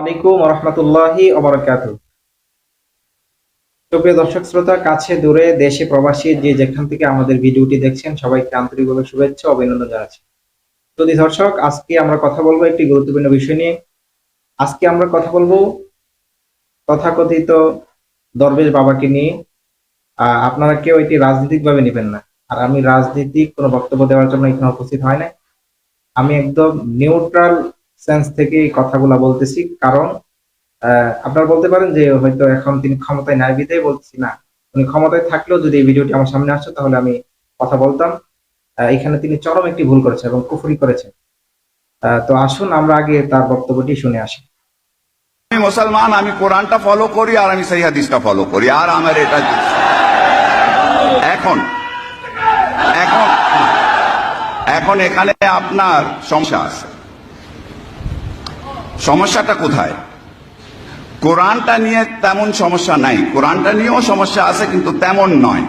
আলাইকুম রহমতুল্লাহি সুপ্রিয় দর্শক শ্রোতা, কাছে দূরে দেশে প্রবাসী যে যেখান থেকে আমাদের ভিডিওটি দেখছেন, সবাইকে আন্তরিকভাবে শুভেচ্ছা অভিনন্দন জানাচ্ছি। যদি দর্শক, আজকে আমরা কথা বলব একটি গুরুত্বপূর্ণ বিষয় নিয়ে। আজকে আমরা কথা বলব তথাকথিত দরবেশ বাবাকে নিয়ে। আপনারা কেউ এটি রাজনৈতিক ভাবে নেবেন না। আর আমি রাজনীতিক কোনো বক্তব্য দেওয়ার জন্য এখানে উপস্থিত হয় না আমি একদম নিউট্রাল সেন্স থেকে এই কথাগুলা বলতেছি। কারণ আপনারা বলতে পারেন যে হয়তো এখন তিনি ক্ষমতায় নাই বিধেয় বলতেছি না। উনি ক্ষমতায় থাকলেও যদি এই ভিডিওটি আমার সামনে আসতো, তাহলে আমি কথা বলতাম। এখানে তিনি চরম একটি ভুল করেছেন এবং কুফরি করেছেন। তো আসুন আমরা আগে তার বক্তব্যটি শুনে আসি। আমি মুসলমান, আমি কোরআনটা ফলো করি আর আমি সেই হাদিসটা ফলো করি। আর আমার এটা এখন এখন এখন এখানে আপনার সমস্যা আছে। সমস্যাটা কোথায়? কোরআনটা নিয়ে তেমন সমস্যা নাই। কোরআনটা নিয়েও সমস্যা আছে, কিন্তু তেমন নয়।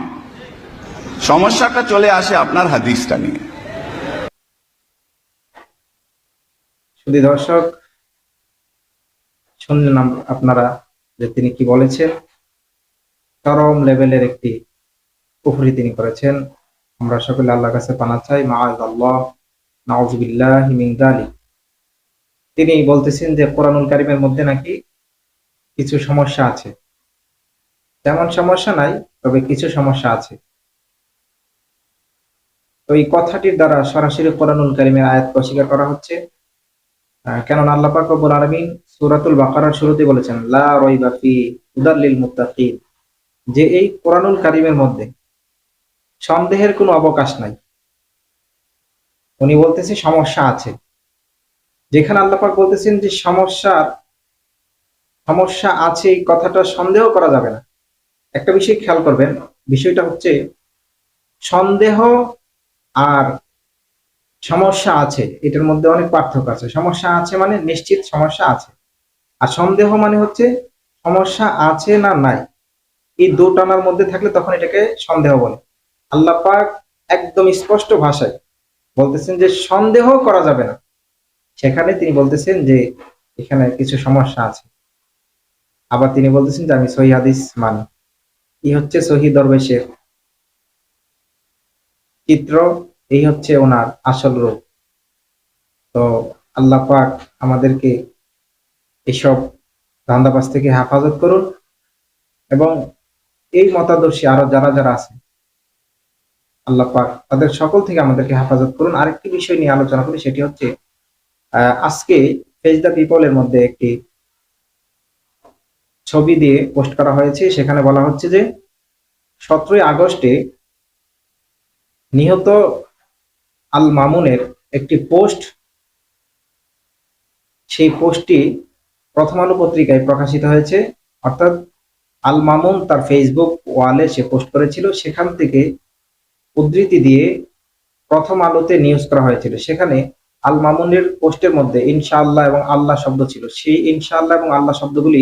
সমস্যাটা চলে আসে আপনার হাদিসটা নিয়ে। দর্শক, শুনলেন আপনারা যে তিনি কি বলেছেন? চরম লেভেলের একটি কুফরি তিনি করেছেন। আমরা সকলে আল্লাহর কাছে পানা চাই। মাআজ আল্লাহ নাউজুবিল্লাহ মিন যালিক। তিনি বলতেছেন যে কোরআনুল কারিমের মধ্যে নাকি কিছু সমস্যা আছে। তেমন সমস্যা নাই, তবে কিছু সমস্যা আছে। তো এই কথাটির দ্বারা সরাসরি কোরআনুল কারিমের আয়াত অস্বীকার করা হচ্ছে। কেননা আল্লাহ পাক রব্বুল সূরাতুল বাকারার শুরুতে বলেছেন যে এই কোরআনুল কারিমের মধ্যে সন্দেহের কোনো অবকাশ নাই। উনি বলতেছে সমস্যা আছে। যেখানে আল্লাহ পাক বলতেছেন যে সমস্যার সমস্যা আছে এই কথাটা সন্দেহ করা যাবে না। একটা বিষয় খেয়াল করবেন, বিষয়টা হচ্ছে সন্দেহ আর সমস্যা আছে, এটার মধ্যে অনেক পার্থক্য আছে। সমস্যা আছে মানে নিশ্চিত সমস্যা আছে। আর সন্দেহ মানে হচ্ছে সমস্যা আছে না নাই, এই দুটানার মধ্যে থাকলে তখন এটাকে সন্দেহ বলে। আল্লাহ পাক একদম স্পষ্ট ভাষায় বলতেছেন যে সন্দেহ করা যাবে না। সেখানে তিনি বলতেছেন যে, এখানে কিছু সমস্যা আছে। আবার তিনি বলতেছেন যে, আমি সহি হাদিস মানি। এই হচ্ছে সহি দরবেশের চিত্র, এই হচ্ছে ওনার আসল রূপ। তো আল্লাহ পাক আমাদেরকে এসব ধান্দাবাজ থেকে হেফাজত করুন এবং এই মতাদর্শী আরও যারা যারা আছে, আল্লাহ পাক তাদের সকল থেকে আমাদেরকে হেফাজত করুন। আরেকটি বিষয় নিয়ে আলোচনা করি, সেটি হচ্ছে আজকে ফেজ দ্য পিপলের মধ্যে একটি ছবি দিয়ে পোস্ট করা হয়েছে। সেখানে বলা হচ্ছে যে, সতেরোই আগস্টে নিহত আল মামুনের একটি পোস্ট, সেই পোস্টটি প্রথম আলো পত্রিকায় প্রকাশিত হয়েছে। অর্থাৎ আল মামুন তার ফেসবুক ওয়ালে সে পোস্ট করেছিল। সেখান থেকে উদ্ধৃতি দিয়ে প্রথম আলোতে নিউজ করা হয়েছিল। সেখানে আল মামুনের পোস্টের মধ্যে ইনশাআল্লাহ এবং আল্লাহ শব্দ ছিল। সেই ইনশাআল্লাহ এবং আল্লাহ শব্দগুলি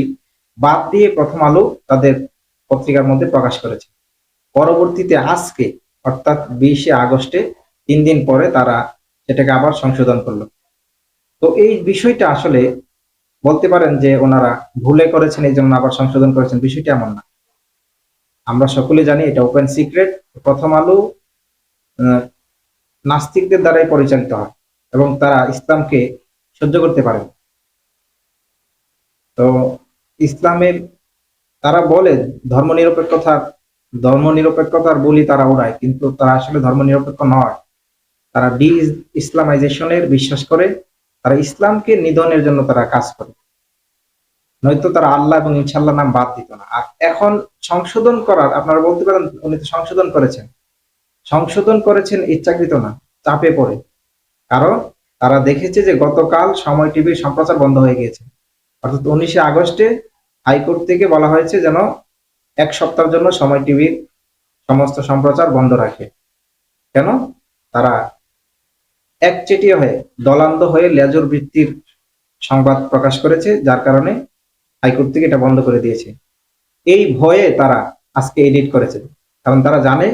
বাদ দিয়ে প্রথম আলো তাদের পত্রিকার মধ্যে প্রকাশ করেছে। পরবর্তীতে আজকে, অর্থাৎ বিশে আগস্টে, তিন দিন পরে তারা সেটাকে আবার সংশোধন করল। তো এই বিষয়টা আসলে বলতে পারেন যে ওনারা ভুলে করেছেন, এই জন্য আবার সংশোধন করেছেন, বিষয়টা এমন না। আমরা সকলে জানি এটা ওপেন সিক্রেট, প্রথম আলো নাস্তিকদের দ্বারাই পরিচালিত হয়। এবং তারা ইসলামকে সহ্য করতে পারে তো ইসলামের, তারা বলে ধর্ম নিরপেক্ষতার ধর্ম নিরপেক্ষতার বলি তারা ওড়ায় কিন্তু তারা আসলে ধর্ম নিরপেক্ষ নয়। তারা ডি ইসলামাইজেশনের বিশ্বাস করে, তারা ইসলামকে নিধনের জন্য তারা কাজ করে। নয়তো তারা আল্লাহ এবং ইনশাল্লাহ নাম বাদ দিত না। আর এখন সংশোধন করার, আপনারা বলতে পারেন উনি তো সংশোধন করেছেন। সংশোধন করেছেন ইচ্ছাকৃত না, চাপে পড়ে। কারণ তারা দেখেছে যে গতকাল সময় টিভির সম্প্রচার বন্ধ হয়ে গিয়েছে। অর্থাৎ উনিশে আগস্টে হাইকোর্ট থেকে বলা হয়েছে যেন এক সপ্তাহের জন্য সময় টিভির সমস্ত সম্প্রচার বন্ধ রাখে। কেন? তারা একচেটিয়া হয়ে, দলান্ধ হয়ে লেজর ভিত্তির সংবাদ প্রকাশ করেছে, যার কারণে হাইকোর্ট থেকে এটা বন্ধ করে দিয়েছে। এই ভয়ে তারা আজকে এডিট করেছে। কারণ তারা জানে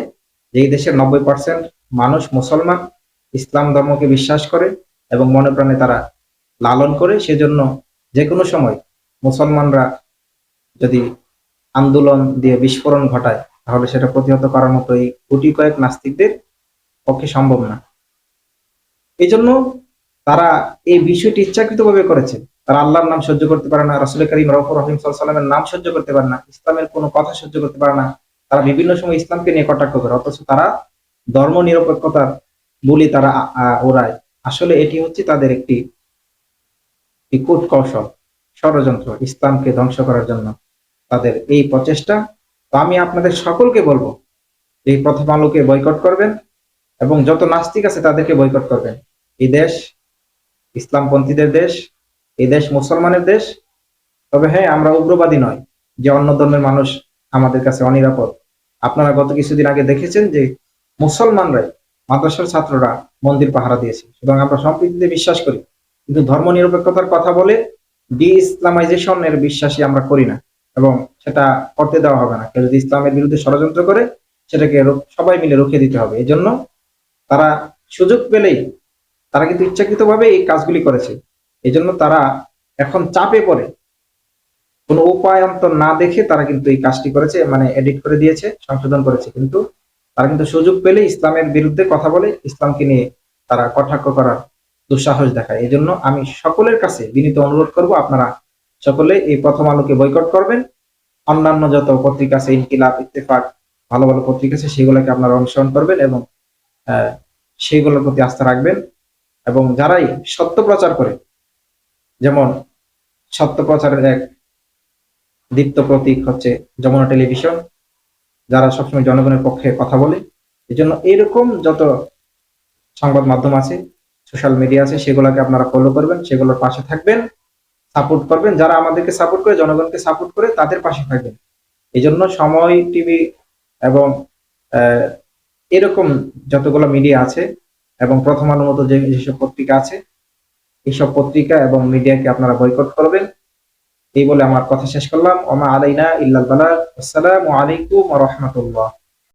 যে এই দেশের নব্বই পার্সেন্ট মানুষ মুসলমান। ইসলাম ধর্মকে বিশ্বাস করে এবং মনে প্রাণে তারা লালন করে, সেজন্য যে কোনো সময় মুসলমানরা যদি আন্দোলন দিয়ে বিস্ফোরণ ঘটায়, তাহলে সেটা প্রতিহত করার মতো এই কোটি কয়েক নাস্তিকদের পক্ষে সম্ভব না। এই জন্য তারা এই বিষয়টি ইচ্ছাকৃতভাবে করেছে। তারা আল্লাহর নাম সহ্য করতে পারে না, রাসুল করিম রফর রহিম সাল্লামের নাম সহ্য করতে পারে না, ইসলামের কোনো কথা সহ্য করতে পারে না। তারা বিভিন্ন সময় ইসলামকে নিয়ে কটাক্ষ করে, অথচ তারা ধর্ম নিরপেক্ষতার বলি তারা ওড়ায় আসলে এটি হচ্ছে তাদের একটি একটি কূট কৌশল ষড়যন্ত্র, ইসলামকে ধ্বংস করার জন্য তাদের এই প্রচেষ্টা। তো আমি আপনাদের সকলকে বলব, এই প্রথম আলোকে বয়কট করবেন এবং যত নাস্তিক আছে তাদেরকে বয়কট করবেন। এই দেশ ইসলামপন্থীদের দেশ, এই দেশ মুসলমানের দেশ। তবে হ্যাঁ আমরা উগ্রবাদী নয় যে অন্য ধর্মের মানুষ আমাদের কাছে অনিরাপদ। আপনারা গত কিছুদিন আগে দেখেছেন যে মুসলমানরাই মাদ্রাসার ছাত্ররা মন্দির পাহারা দিয়েছে। সুতরাং আমরা সম্প্রীতিতে বিশ্বাস করি। কিন্তু ধর্ম নিরপেক্ষতার কথা বলে ডি ইসলামাইজেশন এর বিশ্বাসী আমরা করি না এবং সেটা করতে দেওয়া হবে না। যদি ইসলামের বিরুদ্ধে ষড়যন্ত্র করে, সেটাকে সবাই মিলে রুখে দিতে হবে। এই জন্য তারা সুযোগ পেলেই তারা কিন্তু ইচ্ছাকৃতভাবে এই কাজগুলি করেছে। এই জন্য তারা এখন চাপে পড়ে। কোনো উপায়ন্তর না দেখে তারা কিন্তু এই কাজটি করেছে মানে এডিট করে দিয়েছে, সংশোধন করেছে। কিন্তু তারা কিন্তু সুযোগ পেলে ইসলামের বিরুদ্ধে কথা বলে ইসলামকে নিয়ে তারা কটাক্ষ করার দুঃসাহস দেখায়। এই জন্য আমি সকলের কাছে বিনীত অনুরোধ করব, আপনারা সকলে এই প্রথম আলোকে বয়কট করবেন। অন্যান্য যত পত্রিকা আছে, ইনকিলাব, ইত্তেফাক, ভালো ভালো পত্রিকা আছে, সেগুলোকে আপনারা অনুসরণ করবেন এবং সেইগুলোর প্রতি আস্থা রাখবেন এবং যারাই সত্য প্রচার করে, যেমন সত্য প্রচারের এক দীপ্ত প্রতীক হচ্ছে যমুনা টেলিভিশন। যারা সবসময় জনগণের পক্ষে কথা বলে। এই জন্য এরকম যত সংবাদ মাধ্যম আছে, সোশ্যাল মিডিয়া আছে, সেগুলোকে আপনারা ফলো করবেন, সেগুলোর পাশে থাকবেন সাপোর্ট করবেন। যারা আমাদেরকে সাপোর্ট করে, জনগণকে সাপোর্ট করে, তাদের পাশে থাকবেন। এই জন্য সময় টিভি এবং এরকম যতগুলো মিডিয়া আছে এবং প্রথম আলোর মতো যে, যেসব পত্রিকা আছে এইসব পত্রিকা এবং মিডিয়াকে আপনারা বয়কট করবেন। এই বলে আমার কথা শেষ করলাম। ওমা আলাইনা ইল্লাল বালাগ। আসসালামু আলাইকুম ওয়া রাহমাতুল্লাহ।